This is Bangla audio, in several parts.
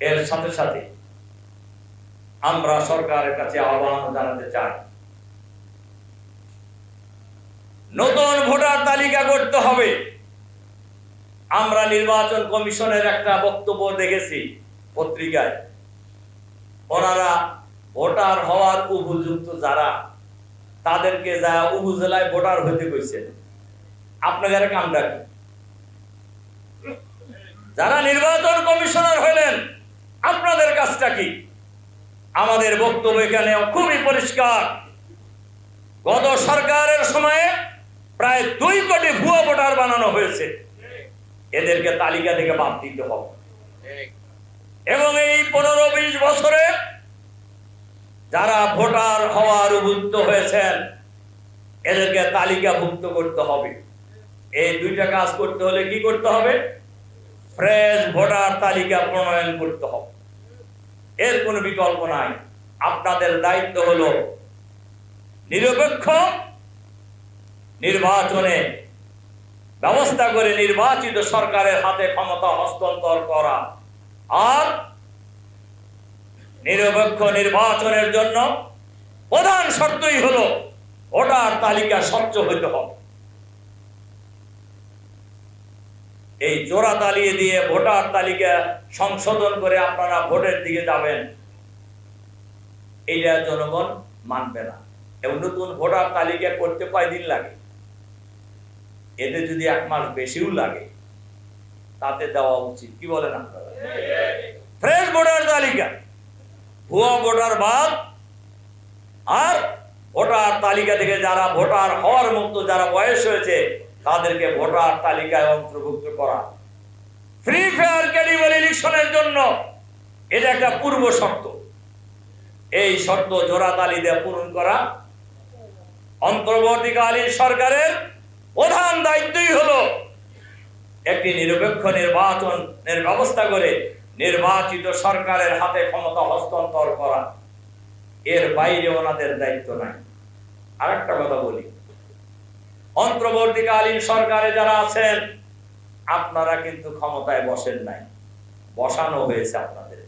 এর সাথে সাথে আমরা সরকারের কাছে আহ্বান জানাতে চাই। নতুন ভোটার তালিকা করতে হবে। আমরা নির্বাচন কমিশনের একটা বক্তব্য দেখেছি পত্রিকায়। ওনারা ভোটার হওয়ার উপযুক্ত যারা, তাদেরকে যা উপজেলায় ভোটার হইতে কইছেন আপনাদের কামটা যারা নির্বাচন কমিশনার হলেন আপনাদের কাজটা কি? আমাদের বক্তব্য এখানে খুবই পরিষ্কার। গত সরকারের সময়ে প্রায় দুই কোটি ভুয়া ভোটার বানানো হয়েছে। এদেরকে তালিকা থেকে বাদ দিতে হবে। এবং এই পনেরো বিশ বছরে যারা ভোটার হওয়ার উপযুক্ত হয়েছেন, এদেরকে তালিকাভুক্ত করতে হবে। এই দুইটা কাজ করতে হলে কি করতে হবে? ফ্রেশ ভোটার তালিকা প্রণয়ন করতে হবে। এর কোনো বিকল্প নাই। আপনাদের দায়িত্ব হলো নিরপেক্ষ নির্বাচনে ব্যবস্থা করে নির্বাচিত সরকারের হাতে ক্ষমতা হস্তান্তর করা। আর নিরপেক্ষ নির্বাচনের জন্য প্রধান শর্তই হলো ভোটার তালিকা স্বচ্ছ হইতে হবে। এই জোড়া তালিয়ে দিয়ে ভোটার তালিকা সংশোধন করে আপনারা ভোটের দিকে যাবেন। এইটা জনগণ মানবে না। এবং নতুন ভোটার তালিকা করতে কয়দিন লাগে? এতে যদি এক মাস বেশিও লাগে, তাতে দেওয়া উচিত। কি বলেন আপনারা? ফ্রেশ ভোটার তালিকা। ভুয়া ভোটার বাদ। আর ভোটার তালিকা থেকে যারা ভোটার হওয়ার মতো যারা বয়স হয়েছে তাদেরকে ভোটার তালিকায় অন্তর্ভুক্ত করা। ফ্রি ফেয়ার ক্যাডিবল ইলেকশনের জন্য এটা একটা পূর্ব শর্ত। এই শর্ত জোড়া তালি দিয়ে পূরণ করা অন্তর্বর্তীকালীন সরকারের প্রধান দায়িত্বই হলো একটি নিরপেক্ষ নির্বাচনের ব্যবস্থা করে নির্বাচিত সরকারের হাতে ক্ষমতা হস্তান্তর করা। এর বাইরে ওনাদের দায়িত্ব নাই। আরেকটা কথা বলি। অন্তর্বর্তীকালীন সরকারে যারা আছেন, আপনারা কিন্তু ক্ষমতায় বসেন নাই। বসানো হয়েছে আপনাদের।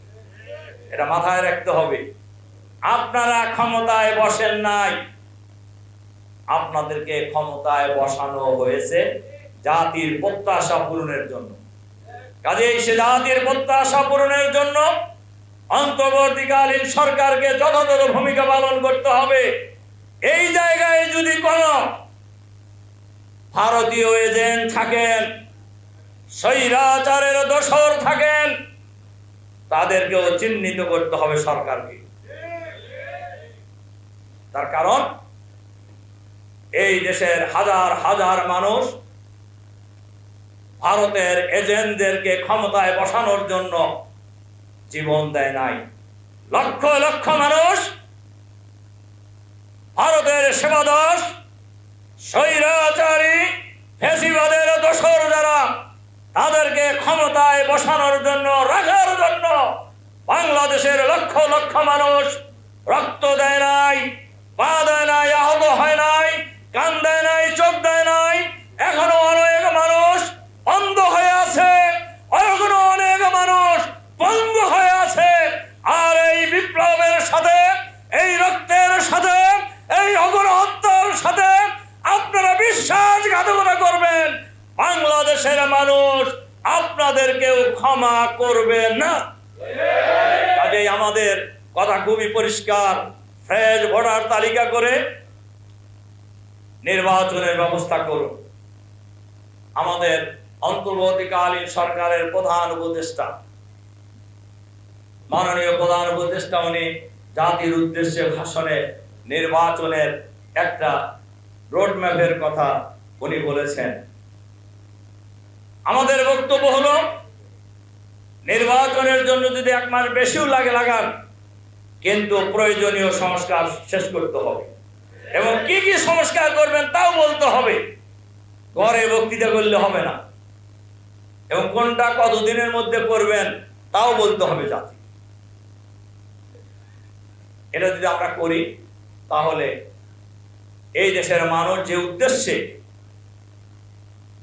এটা মাথায় রাখতে হবে। আপনারা ক্ষমতায় বসেন নাই। আপনাদেরকে ক্ষমতায় বসানো হয়েছে জাতির প্রত্যাশা পূরণের জন্য। কাজেই সে জাতির প্রত্যাশা পূরণের জন্য অন্তর্বর্তীকালীন সরকারকে যথাযথ ভূমিকা পালন করতে হবে। এই জায়গায় যদি কোন ভারতীয় এজেন্ট থাকেন, স্বৈরাচারের দোসর থাকেন, তাদেরকেও চিহ্নিত করতে হবে সরকারকে। তার কারণ, এই দেশের হাজার হাজার মানুষ ভারতের এজেন্টদেরকে ক্ষমতায় বসানোর জন্য জীবন দেয় নাই। লক্ষ লক্ষ মানুষ ভারতের সেবাদাস স্বৈরাচারী ফেসিবাদের দোসর যারা তাদেরকে ক্ষমতায় বসানোর জন্য রাখার জন্য বাংলাদেশের লক্ষ লক্ষ মানুষ রক্ত দেয় নাই, পা দেয় নাই, আহত হয় নাই, কান দেয় নাই চোখ দেয় নাই এখনও অনেক মানুষ অন্ধ হয়ে আছে এখনও অনেক মানুষ পঙ্গু হয়ে আছে আর এই বিপ্লবের সাথে এই রক্তের সাথে এই অগরহত্যার সাথে আপনারা বিশ্বাসঘাতকতা করবেন বাংলাদেশের মানুষ আপনাদেরকেও ক্ষমা করবে না। কাজেই আমাদের কথা খুবই পরিষ্কার, ফ্রেশ ভোটার তালিকা করে নির্বাচনের ব্যবস্থা করুন। আমাদের অন্তর্বর্তীকালীন সরকারের প্রধান উপদেষ্টা, মাননীয় প্রধান উপদেষ্টা, উনি জাতির উদ্দেশ্যে ভাষণে নির্বাচনের একটা রোডম্যাপের কথা উনি বলেছেন। আমাদের বক্তব্য হলো, নির্বাচনের জন্য যদি এক মাস বেশিও লাগে লাগান, কিন্তু প্রয়োজনীয় সংস্কার শেষ করতে হবে। এবং কি কি সংস্কার করবেন তাও বলতে হবে। ঘরে বক্তৃতা করলে হবে না। এবং কোনটা কতদিনের মধ্যে করবেন তাও বলতে হবে জাতি। এটা যদি আমরা করি, তাহলে এই দেশের মানুষ যে উদ্দেশ্যে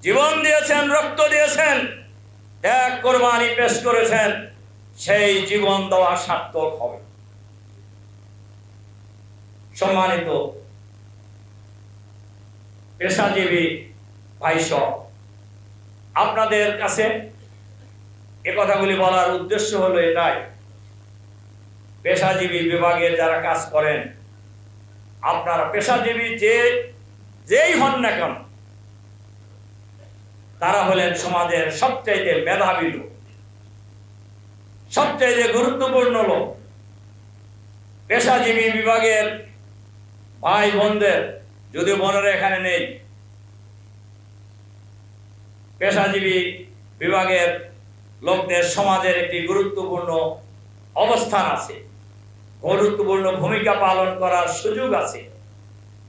জীবন দিয়েছেন, রক্ত দিয়েছেন, ত্যাগ কোরবানি পেশ করেছেন, সেই জীবন দেওয়া সার্থক হবে। সম্মানিত পেশাজীবী ভাইস আপনাদের কাছে এ কথাগুলি বলার উদ্দেশ্য হলো এটাই। পেশাজীবী বিভাগে যারা কাজ করেন, আপনারা পেশাজীবী যে, যেই হন না কেন তারা হলেন সমাজের সবচাইতে মেধাবী লোক। সবচাইতে গুরুত্বপূর্ণ লোক। পেশাজীবী বিভাগের ভাই বোনদের যদি বোনেরা এখানে নেই, পেশাজীবী বিভাগের লোকদের সমাজের একটি গুরুত্বপূর্ণ অবস্থান আছে। গুরুত্বপূর্ণ ভূমিকা পালন করার সুযোগ আছে।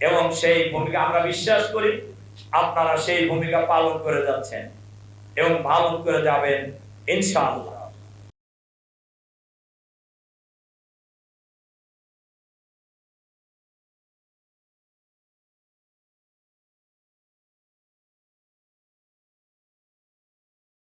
এবং সেই ভূমিকা আমরা বিশ্বাস করি। আপনারা সেই ভূমিকা পালন করে যাচ্ছেন এবং ভালো করে যাবেন ইনশাআল্লাহ।